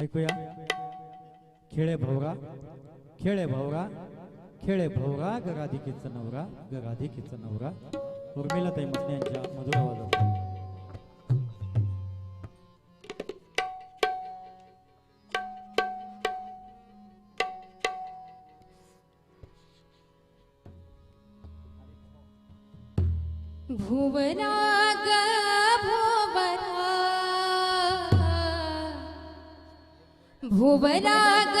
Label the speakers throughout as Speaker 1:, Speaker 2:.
Speaker 1: ऐकूया. खेळे भावरा खेळे भावरा खेळे भावरा गराधिकेचा नवरा गराधिकेचा नवरा. उर्मिला ताई मसने यांच्या मधुर आवाजात
Speaker 2: भुवना भुवनाग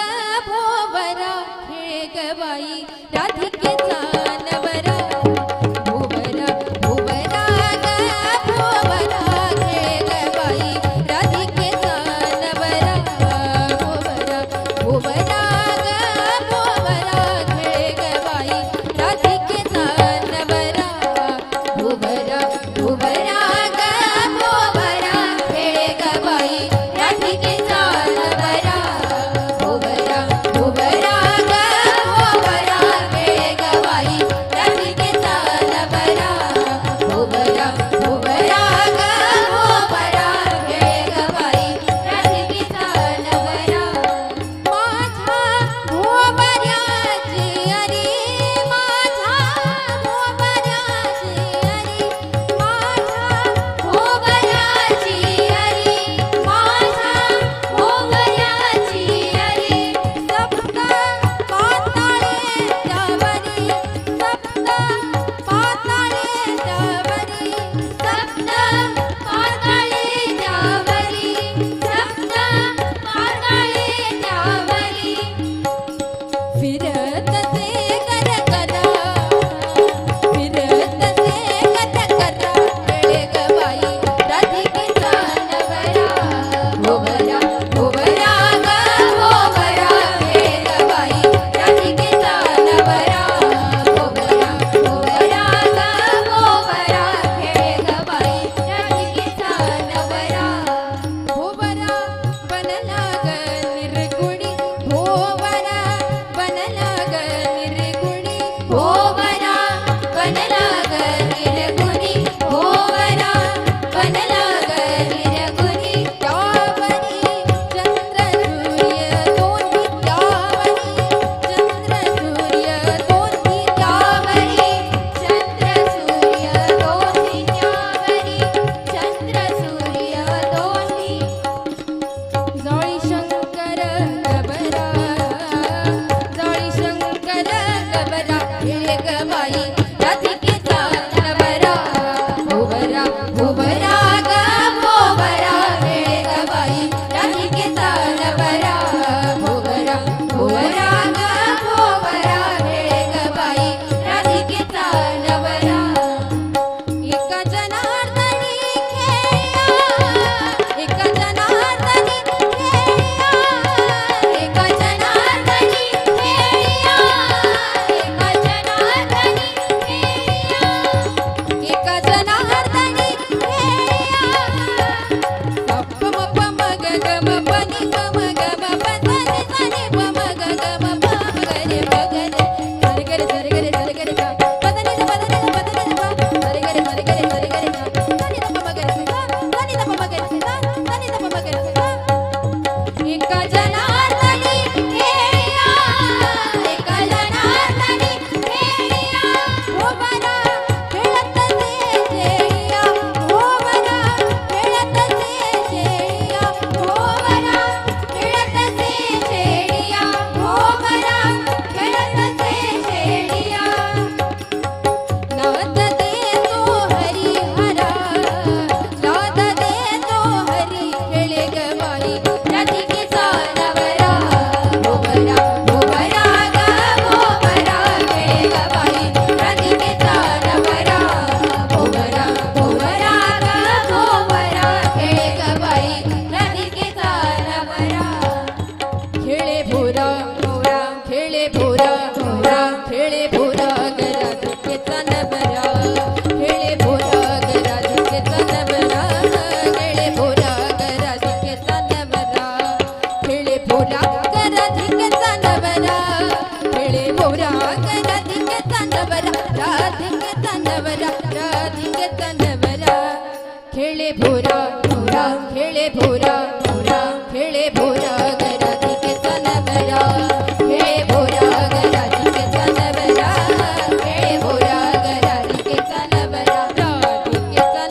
Speaker 2: Hey.